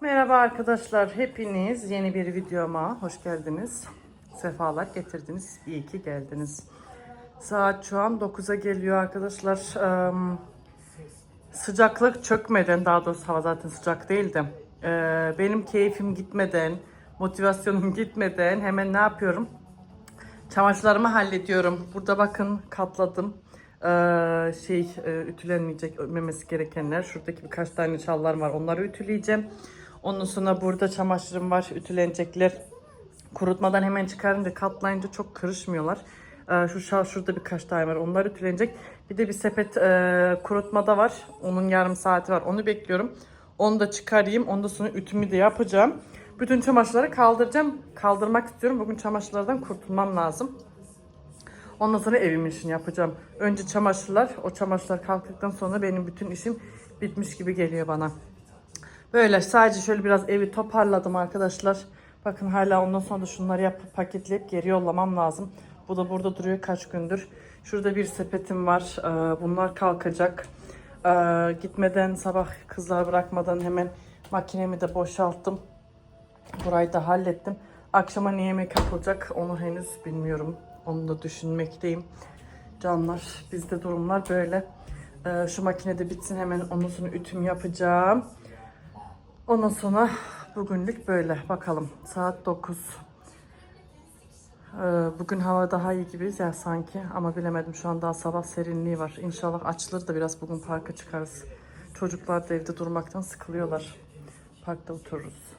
Merhaba arkadaşlar, hepiniz yeni bir videoma hoş geldiniz. Sefalar getirdiniz, iyi ki geldiniz. Saat şu an 9'a geliyor arkadaşlar. Eee, sıcaklık çökmeden, daha doğrusu hava zaten sıcak değildi. Eee, benim keyfim gitmeden, motivasyonum gitmeden hemen ne yapıyorum? Çamaşırlarımı hallediyorum. Burada bakın katladım. Ee, şey ütülenmeyecek ölmemesi gerekenler. Şuradaki birkaç tane şallar var. Onları ütüleyeceğim. Ondan sonra burada çamaşırım var. Ütülenecekler. Kurutmadan hemen çıkarınca katlayınca çok kırışmıyorlar. Ee, şu şal şurada birkaç tane var. Onlar ütülenecek. Bir de bir sepet e, kurutmada var. Onun yarım saati var. Onu bekliyorum. Onu da çıkarayım. Ondan sonra ütümü de yapacağım. Bütün çamaşırları kaldıracağım. Kaldırmak istiyorum. Bugün çamaşırlardan kurtulmam lazım. Ondan sonra evimin işini yapacağım. Önce çamaşırlar. O çamaşırlar kalktıktan sonra benim bütün işim bitmiş gibi geliyor bana. Böyle sadece şöyle biraz evi toparladım arkadaşlar. Bakın hala ondan sonra da şunları yapıp paketleyip geri yollamam lazım. Bu da burada duruyor kaç gündür. Şurada bir sepetim var. Ee, Bunlar kalkacak. Ee, Gitmeden sabah kızlar bırakmadan hemen makinemi de boşalttım. Burayı da hallettim. Akşama ne yemek yapılacak onu henüz bilmiyorum. Onu da düşünmekteyim. Canlar bizde durumlar böyle. Ee, şu makinede bitsin hemen sonra ütüm yapacağım. Ondan sonra bugünlük böyle bakalım. Saat 9. Ee, bugün hava daha iyi gibi ya sanki ama bilemedim şu an daha sabah serinliği var. İnşallah açılır da biraz bugün parka çıkarız. Çocuklar da evde durmaktan sıkılıyorlar. Parkta otururuz.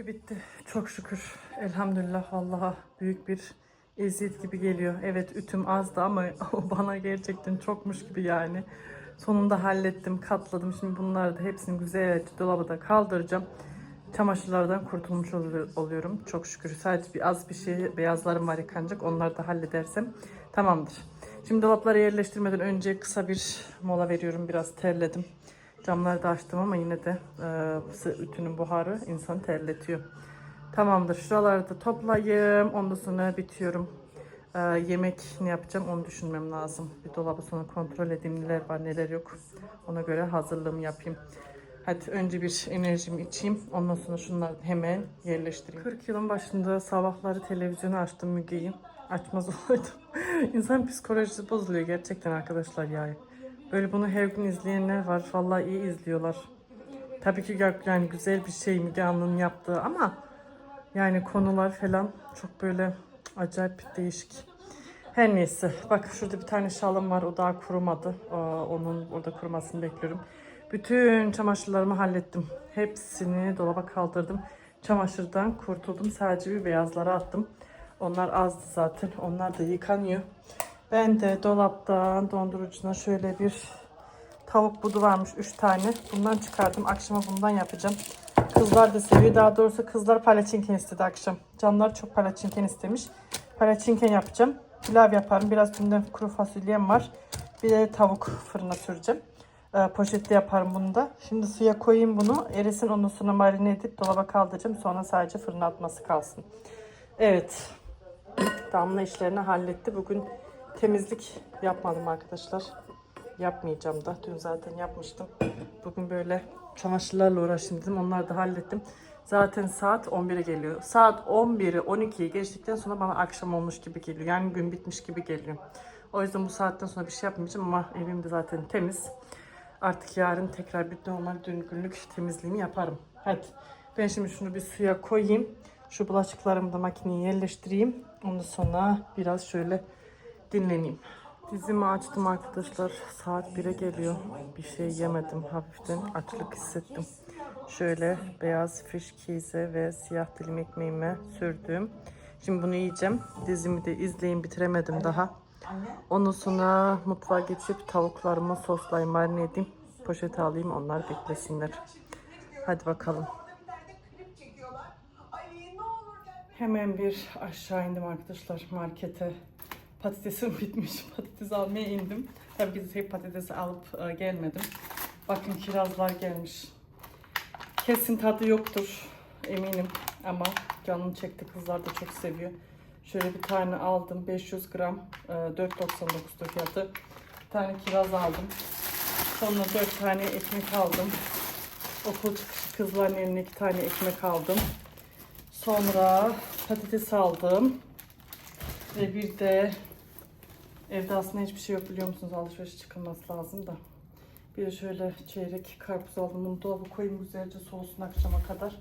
Bitti bitti. Çok şükür. Elhamdülillah Allah'a büyük bir eziyet gibi geliyor. Evet ütüm azdı ama o bana gerçekten çokmuş gibi yani. Sonunda hallettim, katladım. Şimdi bunları da hepsini güzelce dolaba kaldıracağım. Çamaşırlardan kurtulmuş olu- oluyorum. Çok şükür. Sadece bir az bir şey beyazlarım var yıkanacak. Onları da halledersem tamamdır. Şimdi dolapları yerleştirmeden önce kısa bir mola veriyorum. Biraz terledim. Camları da açtım ama yine de e, ütünün buharı insanı terletiyor. Tamamdır. Şuraları da toplayayım. Ondan sonra bitiyorum. E, yemek ne yapacağım onu düşünmem lazım. Bir dolabı sonra kontrol edeyim neler var neler yok. Ona göre hazırlığımı yapayım. Hadi önce bir enerjimi içeyim. Ondan sonra şunları hemen yerleştireyim. 40 yılın başında sabahları televizyonu açtım Müge'yi. Açmaz olaydım. İnsan psikolojisi bozuluyor gerçekten arkadaşlar ya. Böyle bunu her gün izleyenler var. Vallahi iyi izliyorlar. Tabii ki yani güzel bir şey Müge Anlı'nın yaptığı ama yani konular falan çok böyle acayip değişik. Her neyse. Bak şurada bir tane şalım var. O daha kurumadı. Onun orada kurumasını bekliyorum. Bütün çamaşırlarımı hallettim. Hepsini dolaba kaldırdım. Çamaşırdan kurtuldum. Sadece bir beyazları attım. Onlar azdı zaten. Onlar da yıkanıyor. Ben de dolaptan dondurucuna şöyle bir tavuk budu varmış 3 tane. Bundan çıkardım. Akşama bundan yapacağım. Kızlar da seviyor. Daha doğrusu kızlar palaçinken istedi akşam. Canlar çok palaçinken istemiş. Palaçinken yapacağım. Pilav yaparım. Biraz dünden kuru fasulyem var. Bir de tavuk fırına süreceğim. Ee, poşette yaparım bunu da. Şimdi suya koyayım bunu. Erisin ondan sonra marine edip dolaba kaldıracağım. Sonra sadece fırına atması kalsın. Evet. Damla işlerini halletti. Bugün temizlik yapmadım arkadaşlar. Yapmayacağım da. Dün zaten yapmıştım. Bugün böyle çamaşırlarla uğraşayım dedim. Onları da hallettim. Zaten saat 11'e geliyor. Saat 11'i 12'yi geçtikten sonra bana akşam olmuş gibi geliyor. Yani gün bitmiş gibi geliyor. O yüzden bu saatten sonra bir şey yapmayacağım ama evim de zaten temiz. Artık yarın tekrar bir normal dün günlük temizliğimi yaparım. Hadi ben şimdi şunu bir suya koyayım. Şu bulaşıklarımı da makineye yerleştireyim. Ondan sonra biraz şöyle dinleneyim. Dizimi açtım arkadaşlar. Saat 1'e geliyor. Bir şey yemedim. Hafiften açlık hissettim. Şöyle beyaz fiş kize ve siyah dilim ekmeğime sürdüm. Şimdi bunu yiyeceğim. Dizimi de izleyin bitiremedim daha. Ondan sonra mutfağa geçip tavuklarımı soslayayım, marine edeyim. Poşete alayım onlar beklesinler. Hadi bakalım. Hemen bir aşağı indim arkadaşlar markete. Patatesim bitmiş. Patates almaya indim. Tabii ki hep patatesi alıp e, gelmedim. Bakın kirazlar gelmiş. Kesin tadı yoktur eminim ama canım çekti. Kızlar da çok seviyor. Şöyle bir tane aldım. 500 gram. e, 4.99'da fiyatı. Bir tane kiraz aldım. Sonra 4 tane ekmek aldım. Okul çıkışı kızların eline 2 tane ekmek aldım. Sonra patates aldım. Ve bir de evde aslında hiçbir şey yok biliyor musunuz? Alışveriş çıkılması lazım da. Bir de şöyle çeyrek karpuz aldım. Bunu dolaba koyayım güzelce soğusun akşama kadar.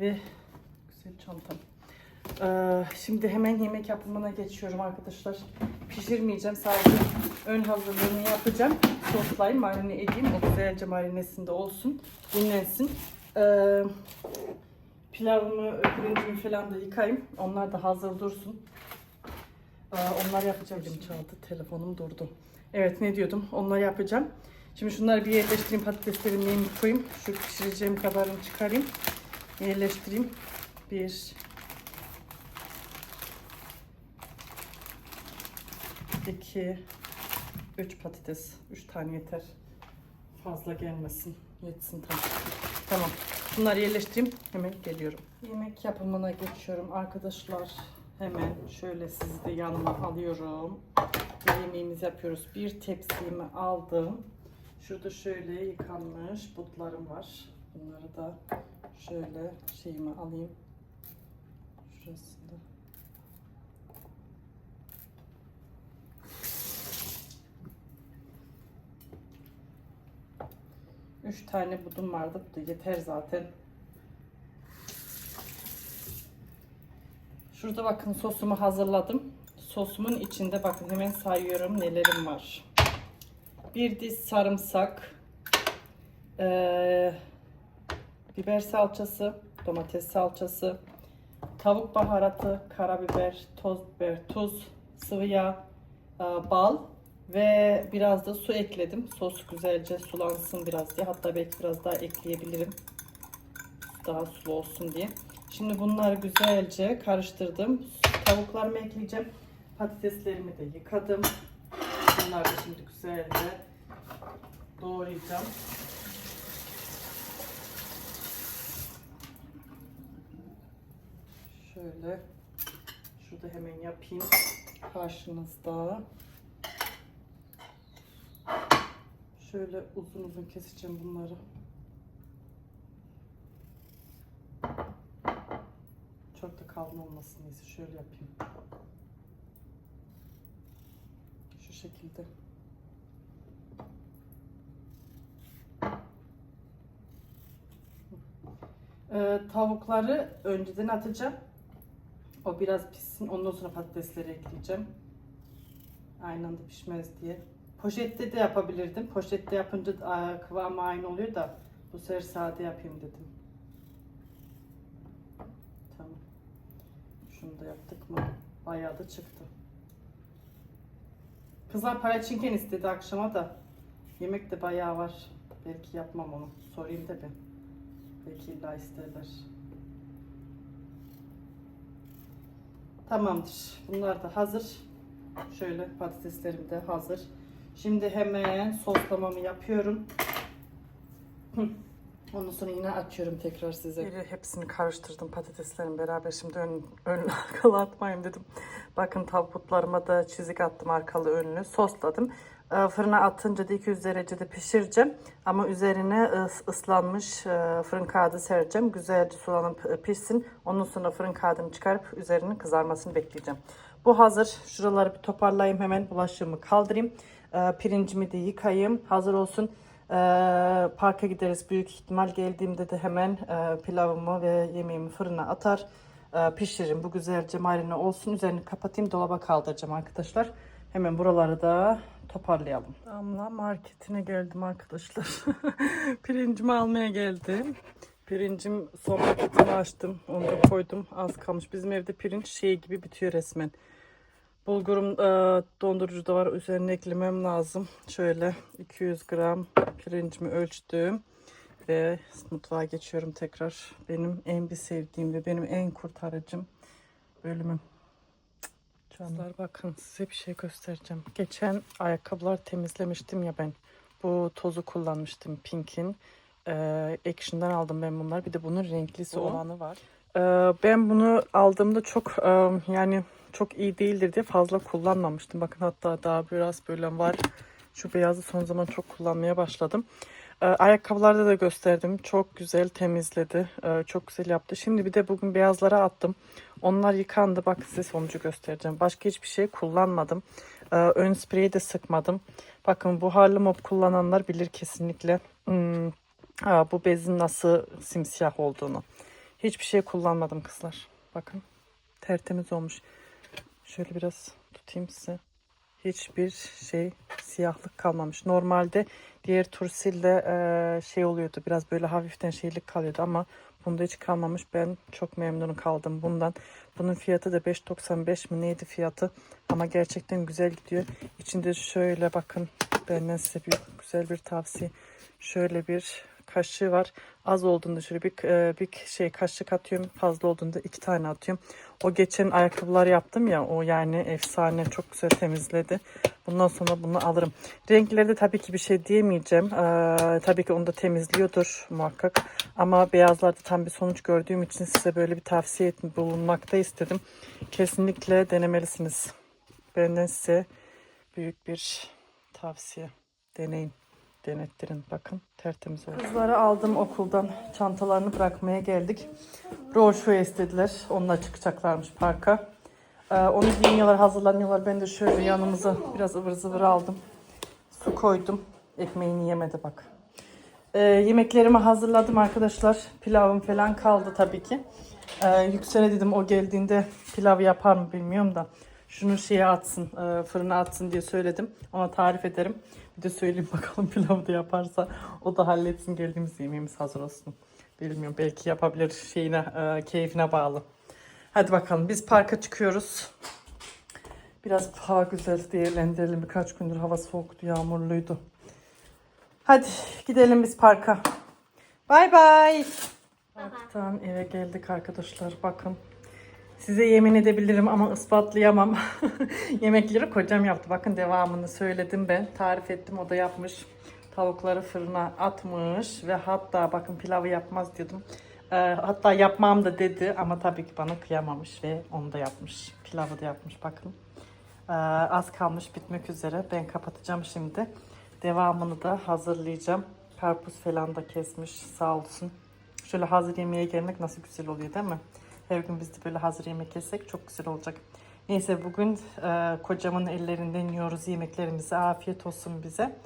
Ve güzel çantam. Ee, şimdi hemen yemek yapımına geçiyorum arkadaşlar. Pişirmeyeceğim. Sadece ön hazırlığını yapacağım. Soslayayım, marine edeyim. O güzelce marinesinde olsun. Dinlensin. Ee, pilavımı, pirincimi falan da yıkayayım. Onlar da hazır dursun. Onlar yapacağım. Elim çaldı. Telefonum durdu. Evet ne diyordum? Onları yapacağım. Şimdi şunları bir yerleştireyim. Patateslerimi yiyeyim, koyayım. Şu pişireceğim kadarını çıkarayım. Yerleştireyim. Bir, 2 3 patates. 3 tane yeter. Fazla gelmesin. Yetsin tamam. Tamam. Bunları yerleştireyim. Hemen geliyorum. Yemek yapımına geçiyorum arkadaşlar. Hemen şöyle sizi de yanıma alıyorum. Yemeğimizi yapıyoruz. Bir tepsimi aldım. Şurada şöyle yıkanmış butlarım var. Bunları da şöyle şeyime alayım. Şurasında. Üç tane budum vardı. Bu da yeter zaten. Şurada bakın sosumu hazırladım. Sosumun içinde bakın hemen sayıyorum nelerim var. Bir diş sarımsak, eee, biber salçası, domates salçası, tavuk baharatı, karabiber, toz biber, tuz, sıvı yağ, eee, bal ve biraz da su ekledim. Sos güzelce sulansın biraz diye. Hatta belki biraz daha ekleyebilirim. Daha sulu olsun diye. Şimdi bunları güzelce karıştırdım. Tavuklarımı ekleyeceğim. Patateslerimi de yıkadım. Bunları da şimdi güzelce doğrayacağım. Şöyle şurada hemen yapayım. Karşınızda. Şöyle uzun uzun keseceğim bunları. Çok da kalın olmasın neyse şöyle yapayım. Şu şekilde. Ee, tavukları önceden atacağım. O biraz pişsin. Ondan sonra patatesleri ekleyeceğim. Aynı anda pişmez diye. Poşette de yapabilirdim. Poşette yapınca kıvamı aynı oluyor da bu sefer sade yapayım dedim. Tamam. Şunu da yaptık mı? Bayağı da çıktı. Kızlar para çinken istedi akşama da. Yemek de bayağı var. Belki yapmam onu. Sorayım da bir. Belki illa isterler. Tamamdır. Bunlar da hazır. Şöyle patateslerim de hazır. Şimdi hemen soslamamı yapıyorum. Ondan sonra yine açıyorum tekrar size. Hepsini karıştırdım patateslerin beraber. Şimdi ön, ön arkalı atmayayım dedim. Bakın tavuklarıma da çizik attım arkalı önlü. Sosladım. Ee, Fırına atınca da 200 derecede pişireceğim. Ama üzerine ıs- ıslanmış e, fırın kağıdı sereceğim. Güzelce sulanıp e, pişsin. Ondan sonra fırın kağıdını çıkarıp üzerinin kızarmasını bekleyeceğim. Bu hazır. Şuraları bir toparlayayım hemen. Bulaşığımı kaldırayım. Ee, Pirincimi de yıkayayım. Hazır olsun. Ee, parka gideriz büyük ihtimal. Geldiğimde de hemen e, pilavımı ve yemeğimi fırına atar. e, pişiririm. Bu güzelce marine olsun. Üzerini kapatayım. Dolaba kaldıracağım arkadaşlar. Hemen buraları da toparlayalım. Damla marketine geldim arkadaşlar. Pirincimi almaya geldim. Pirincim son paketini açtım. Onu da koydum. Az kalmış. Bizim evde pirinç şey gibi bitiyor resmen. Bulgurum e, dondurucuda var. Üzerine eklemem lazım. Şöyle 200 gram pirincimi ölçtüm. Ve mutfağa geçiyorum tekrar. Benim en bir sevdiğim ve benim en kurtarıcım bölümüm. Canlar bakın size bir şey göstereceğim. Geçen ayakkabılar temizlemiştim ya ben. Bu tozu kullanmıştım Pink'in. Ee, Action'dan aldım ben bunlar. Bir de bunun renklisi olanı var. Ee, ben bunu aldığımda çok e, yani çok iyi değildir diye fazla kullanmamıştım. Bakın hatta daha biraz böyle var. Şu beyazı son zaman çok kullanmaya başladım. Ee, ayakkabılarda da gösterdim. Çok güzel temizledi. Ee, çok güzel yaptı. Şimdi bir de bugün beyazlara attım. Onlar yıkandı. Bak size sonucu göstereceğim. Başka hiçbir şey kullanmadım. Ee, ön spreyi de sıkmadım. Bakın buharlı mop kullananlar bilir kesinlikle. Hmm, bu bezin nasıl simsiyah olduğunu. Hiçbir şey kullanmadım kızlar. Bakın tertemiz olmuş. Şöyle biraz tutayım size hiçbir şey siyahlık kalmamış. Normalde diğer tursilde e, şey oluyordu biraz böyle hafiften şeylik kalıyordu ama bunda hiç kalmamış. Ben çok memnun kaldım bundan. Bunun fiyatı da 5.95 mi neydi fiyatı ama gerçekten güzel gidiyor. İçinde şöyle bakın benden size bir güzel bir tavsiye. Şöyle bir kaşığı var. Az olduğunda şöyle bir, e, bir şey kaşık atıyorum. Fazla olduğunda iki tane atıyorum. O geçen ayakkabılar yaptım ya o yani efsane çok güzel temizledi. Bundan sonra bunu alırım. Renkleri de tabii ki bir şey diyemeyeceğim. Ee, tabii ki onu da temizliyordur muhakkak. Ama beyazlarda tam bir sonuç gördüğüm için size böyle bir tavsiye bulunmakta istedim. Kesinlikle denemelisiniz. Benden size büyük bir tavsiye. Deneyin denettirin. Bakın tertemiz oldu. Kızları aldım okuldan. Çantalarını bırakmaya geldik. Roşu'ya istediler. Onunla çıkacaklarmış parka. Ee, onu giyiniyorlar, hazırlanıyorlar. Ben de şöyle yanımıza biraz ıvır zıvır aldım. Su koydum. Ekmeğini yemedi bak. Ee, yemeklerimi hazırladım arkadaşlar. Pilavım falan kaldı tabii ki. Ee, Yüksel'e dedim o geldiğinde pilav yapar mı bilmiyorum da. Şunu şeye atsın, e, fırına atsın diye söyledim. Ona tarif ederim. Bir de söyleyeyim bakalım pilavı da yaparsa o da halletsin geldiğimiz yemeğimiz hazır olsun. Bilmiyorum belki yapabilir şeyine, e, keyfine bağlı. Hadi bakalım biz parka çıkıyoruz. Biraz hava güzel değerlendirelim. Birkaç gündür hava soğuktu, yağmurluydu. Hadi gidelim biz parka. Bay bay. Parktan eve geldik arkadaşlar. Bakın. Size yemin edebilirim ama ispatlayamam. Yemekleri kocam yaptı. Bakın devamını söyledim ben. Tarif ettim. O da yapmış. Tavukları fırına atmış ve hatta bakın pilavı yapmaz diyordum. Ee, hatta yapmam da dedi ama tabii ki bana kıyamamış ve onu da yapmış. Pilavı da yapmış bakın. Ee, az kalmış bitmek üzere. Ben kapatacağım şimdi. Devamını da hazırlayacağım. Karpuz falan da kesmiş sağ olsun. Şöyle hazır yemeğe gelmek nasıl güzel oluyor değil mi? Her gün biz de böyle hazır yemek yesek çok güzel olacak. Neyse bugün e, kocamın ellerinden yiyoruz yemeklerimizi. Afiyet olsun bize.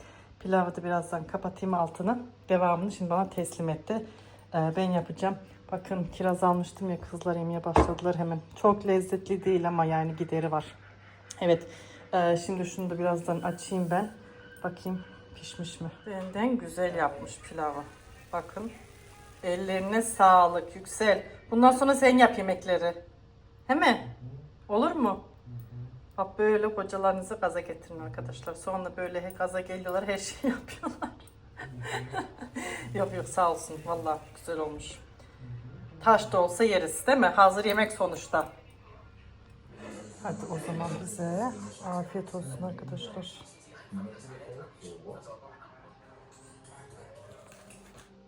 Pilavı da birazdan kapatayım altını. Devamını şimdi bana teslim etti. E, ben yapacağım. Bakın kiraz almıştım ya kızlar yemeye başladılar hemen. Çok lezzetli değil ama yani gideri var. Evet. e, şimdi şunu da birazdan açayım ben. Bakayım pişmiş mi? Benden güzel yapmış pilavı. Bakın. Ellerine sağlık Yüksel. Bundan sonra sen yap yemekleri. He mi? Olur mu? Bak böyle kocalarınızı gaza getirin arkadaşlar. Sonra böyle he- gaza geliyorlar her şeyi yapıyorlar. yok yok sağ olsun. Vallahi güzel olmuş. Taş da olsa yeriz değil mi? Hazır yemek sonuçta. Hadi o zaman bize afiyet olsun arkadaşlar.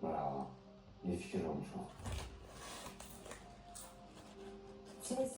Bravo. İyi fikir olmuş o.